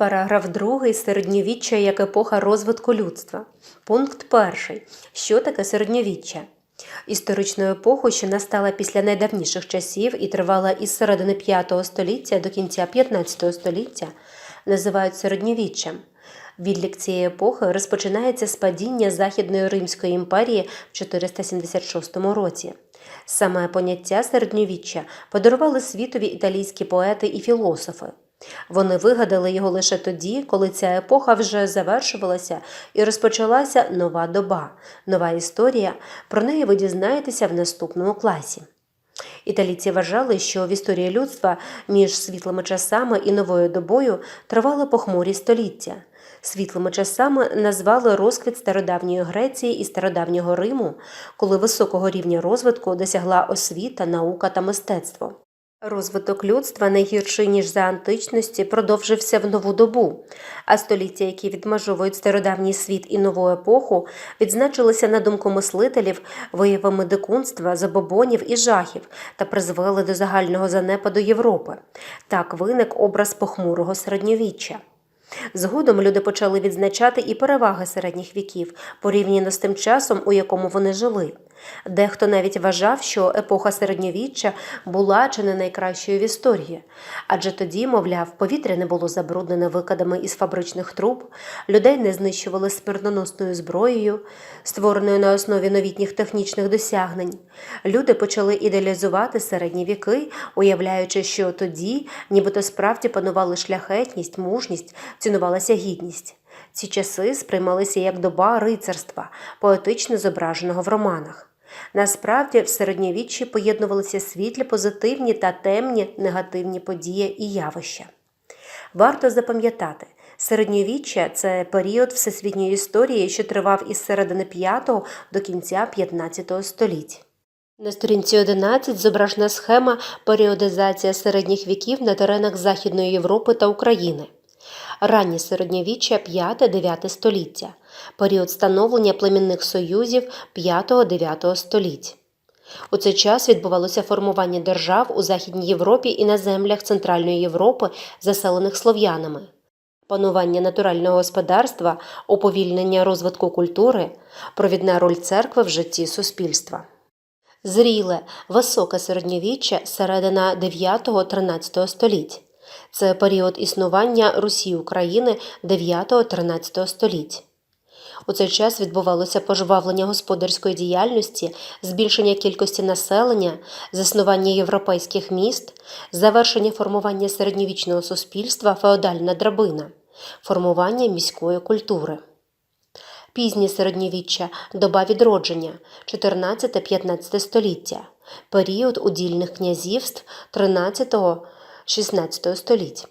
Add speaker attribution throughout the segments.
Speaker 1: Параграф 2. Середньовіччя як епоха розвитку людства. Пункт 1. Що таке середньовіччя? Історичну епоху, що настала після найдавніших часів і тривала із середини V століття до кінця XV століття, називають середньовіччям. Відлік цієї епохи розпочинається з падіння Західної Римської імперії в 476 році. Саме поняття середньовіччя подарували світові італійські поети і філософи. Вони вигадали його лише тоді, коли ця епоха вже завершувалася і розпочалася нова доба, нова історія. Про неї ви дізнаєтеся в наступному класі. Італійці вважали, що в історії людства між світлими часами і новою добою тривали похмурі століття. Світлими часами назвали розквіт стародавньої Греції і стародавнього Риму, коли високого рівня розвитку досягла освіта, наука та мистецтво. Розвиток людства найгірший, ніж за античності, продовжився в нову добу, а століття, які відмежовують стародавній світ і нову епоху, відзначилися на думку мислителів виявами дикунства, забобонів і жахів та призвели до загального занепаду Європи. Так виник образ похмурого середньовіччя. Згодом люди почали відзначати і переваги середніх віків порівняно з тим часом, у якому вони жили. Дехто навіть вважав, що епоха середньовіччя була чи не найкращою в історії, адже тоді, мовляв, повітря не було забруднене викидами із фабричних труб, людей не знищували смертоносною зброєю, створеною на основі новітніх технічних досягнень. Люди почали ідеалізувати середні віки, уявляючи, що тоді, нібито справді панували шляхетність, мужність, цінувалася гідність. Ці часи сприймалися як доба рицарства, поетично зображеного в романах. Насправді в середньовіччі поєднувалися світлі позитивні та темні негативні події і явища. Варто запам'ятати, середньовіччя це період всесвітньої історії, що тривав із середини V до кінця XV століть. На сторінці 11 зображена схема періодизація середніх віків на теренах Західної Європи та України. Раннє середньовіччя 5-9 століття, період становлення племінних союзів 5-9 століть. У цей час відбувалося формування держав у Західній Європі і на землях Центральної Європи, заселених слов'янами. Панування натурального господарства, уповільнення розвитку культури, провідна роль церкви в житті суспільства. Зріле, високе середньовіччя середина 9-13 століть. Це період існування Русі України 9-13 століть. У цей час відбувалося пожвавлення господарської діяльності, збільшення кількості населення, заснування європейських міст, завершення формування середньовічного суспільства феодальна драбина, формування міської культури. Пізнє середньовіччя доба відродження 14-15 століття, період удільних князівств 13-16 століть.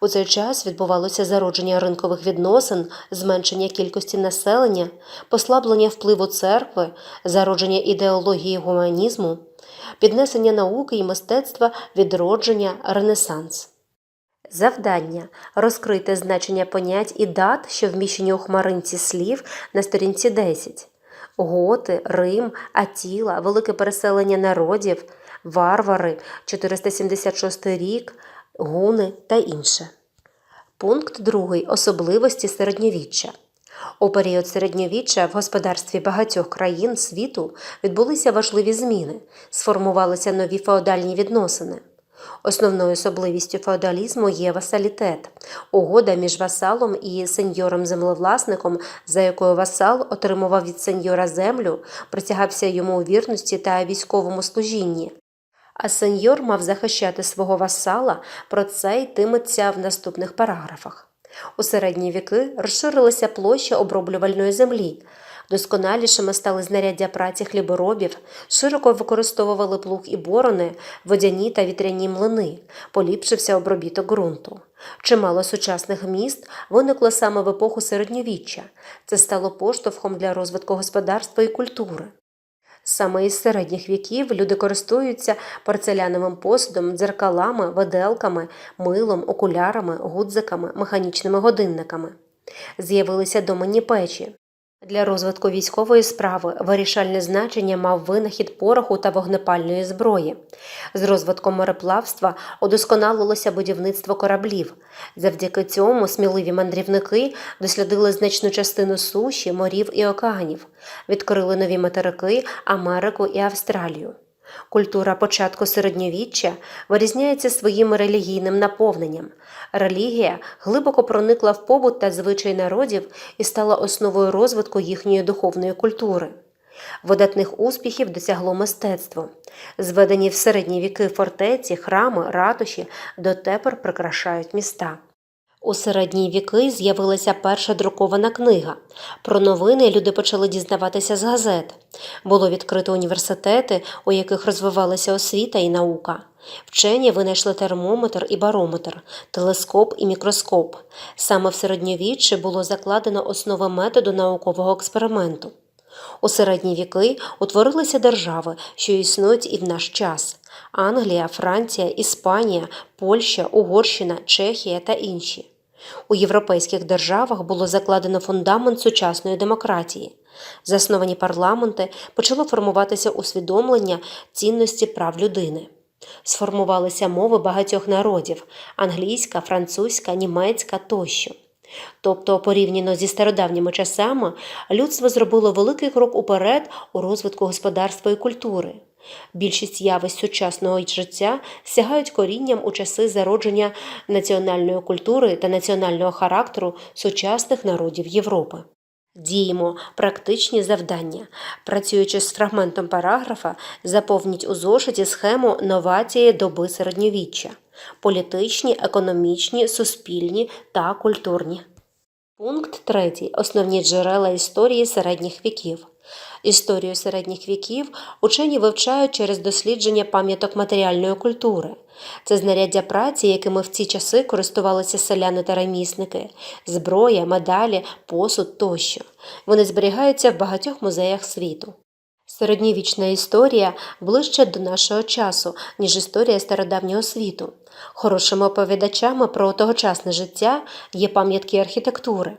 Speaker 1: У цей час відбувалося зародження ринкових відносин, зменшення кількості населення, послаблення впливу церкви, зародження ідеології гуманізму, піднесення науки і мистецтва, відродження, ренесанс. Завдання розкрити значення понять і дат, що вміщені у хмаринці слів на сторінці 10. Готи, Рим, Атіла, велике переселення народів, варвари, 476 рік, гуни та інше. Пункт 2. Особливості середньовіччя. У період середньовіччя в господарстві багатьох країн світу відбулися важливі зміни, сформувалися нові феодальні відносини. Основною особливістю феодалізму є васалітет угода між васалом і сеньором-землевласником, за якою васал отримував від сеньора землю, присягався йому у вірності та військовому служінні. А сеньор мав захищати свого васала, про це йтиметься в наступних параграфах. У середні віки розширилася площа оброблювальної землі. Досконалішими стали знаряддя праці хліборобів, широко використовували плуг і борони, водяні та вітряні млини, поліпшився обробіток ґрунту. Чимало сучасних міст виникло саме в епоху середньовіччя. Це стало поштовхом для розвитку господарства і культури. Саме із середніх віків люди користуються порцеляновим посудом, дзеркалами, виделками, милом, окулярами, гудзиками, механічними годинниками. З'явилися доменні печі. Для розвитку військової справи вирішальне значення мав винахід пороху та вогнепальної зброї. З розвитком мореплавства удосконалилося будівництво кораблів. Завдяки цьому сміливі мандрівники дослідили значну частину суші, морів і океанів, відкрили нові материки Америку і Австралію. Культура початку середньовіччя вирізняється своїм релігійним наповненням. Релігія глибоко проникла в побут та звичай народів і стала основою розвитку їхньої духовної культури. Видатних успіхів досягло мистецтво. Зведені в середні віки фортеці, храми, ратуші дотепер прикрашають міста. У середні віки з'явилася перша друкована книга. Про новини люди почали дізнаватися з газет. Було відкрито університети, у яких розвивалася освіта і наука. Вчені винайшли термометр і барометр, телескоп і мікроскоп. Саме в середньовіччі було закладено основи методу наукового експерименту. У середні віки утворилися держави, що існують і в наш час: Англія, Франція, Іспанія, Польща, Угорщина, Чехія та інші. У європейських державах було закладено фундамент сучасної демократії. Засновані парламенти почало формуватися усвідомлення цінності прав людини. Сформувалися мови багатьох народів англійська, французька, німецька тощо. Тобто, порівняно зі стародавніми часами, людство зробило великий крок уперед у розвитку господарства і культури. Більшість явищ сучасного життя сягають корінням у часи зародження національної культури та національного характеру сучасних народів Європи. Діємо практичні завдання. Працюючи з фрагментом параграфа, заповніть у зошиті схему новації доби середньовіччя політичні, економічні, суспільні та культурні. Пункт 3. Основні джерела історії середніх віків. Історію середніх віків учені вивчають через дослідження пам'яток матеріальної культури. Це знаряддя праці, якими в ці часи користувалися селяни та ремісники, зброя, медалі, посуд тощо. Вони зберігаються в багатьох музеях світу. Середньовічна історія ближче до нашого часу, ніж історія стародавнього світу. Хорошими оповідачами про тогочасне життя є пам'ятки архітектури.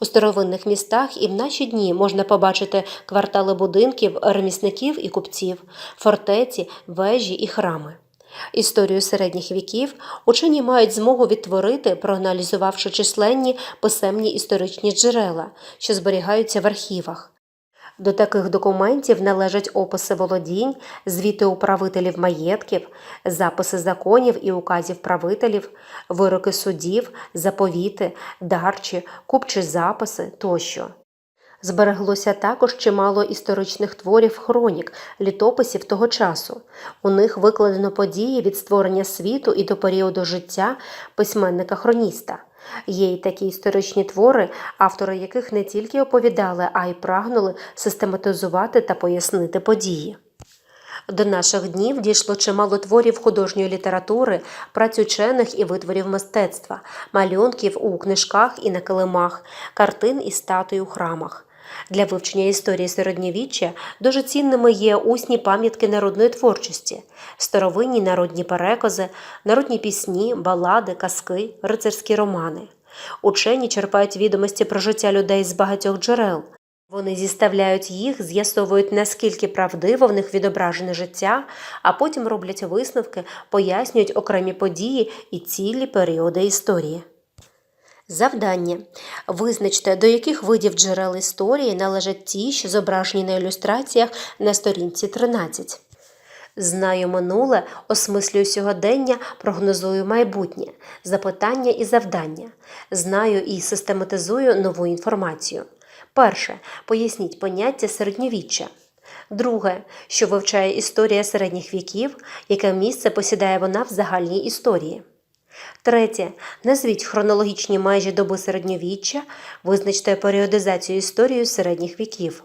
Speaker 1: У старовинних містах і в наші дні можна побачити квартали будинків, ремісників і купців, фортеці, вежі і храми. Історію середніх віків учені мають змогу відтворити, проаналізувавши численні писемні історичні джерела, що зберігаються в архівах. До таких документів належать описи володінь, звіти управителів маєтків, записи законів і указів правителів, вироки судів, заповіти, дарчі, купчі записи тощо. Збереглося також чимало історичних творів хронік, літописів того часу. У них викладено події від створення світу і до періоду життя письменника-хроніста. Є й такі історичні твори, автори яких не тільки оповідали, а й прагнули систематизувати та пояснити події. До наших днів дійшло чимало творів художньої літератури, праць учених і витворів мистецтва, малюнків у книжках і на килимах, картин і статуй у храмах. Для вивчення історії середньовіччя дуже цінними є усні пам'ятки народної творчості, старовинні народні перекази, народні пісні, балади, казки, рицарські романи. Учені черпають відомості про життя людей з багатьох джерел. Вони зіставляють їх, з'ясовують, наскільки правдиво в них відображене життя, а потім роблять висновки, пояснюють окремі події і цілі періоди історії. Завдання. Визначте, до яких видів джерел історії належать ті, що зображені на ілюстраціях на сторінці 13. Знаю минуле, осмислюю сьогодення, прогнозую майбутнє, запитання і завдання. Знаю і систематизую нову інформацію. Перше. Поясніть поняття середньовіччя. Друге, що вивчає історія середніх віків, яке місце посідає вона в загальній історії. Третє. Назвіть хронологічні межі доби середньовіччя, визначте періодизацію історії середніх віків.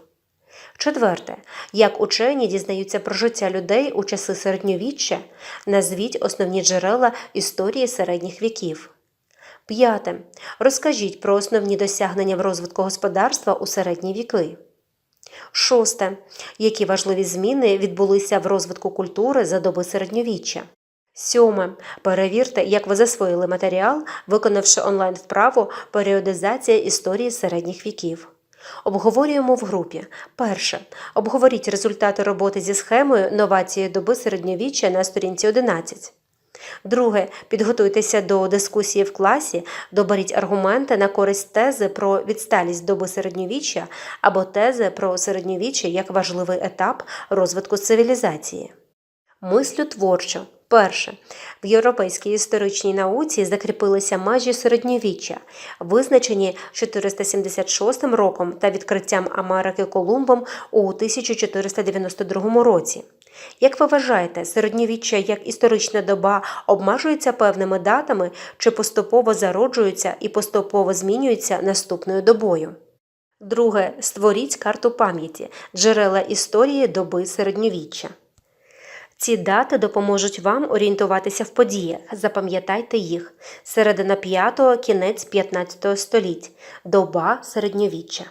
Speaker 1: Четверте. Як учені дізнаються про життя людей у часи середньовіччя, назвіть основні джерела історії середніх віків. П'яте. Розкажіть про основні досягнення в розвитку господарства у середні віки. Шосте. Які важливі зміни відбулися в розвитку культури за доби середньовіччя. Сьоме. Перевірте, як ви засвоїли матеріал, виконавши онлайн вправу періодизація історії середніх віків. Обговорюємо в групі. Перше. Обговоріть результати роботи зі схемою новації доби середньовіччя на сторінці 11. Друге. Підготуйтеся до дискусії в класі, доберіть аргументи на користь тези про відсталість доби середньовіччя або тези про середньовіччя як важливий етап розвитку цивілізації. Мислю творчо. Перше. В європейській історичній науці закріпилися межі середньовіччя, визначені 476 роком та відкриттям Америки Колумбом у 1492 році. Як ви вважаєте, середньовіччя як історична доба обмежується певними датами чи поступово зароджується і поступово змінюється наступною добою? Друге. Створіть карту пам'яті, джерела історії доби середньовіччя. Ці дати допоможуть вам орієнтуватися в подіях. Запам'ятайте їх. Середина 5 кінець 15 століть. Доба середньовіччя.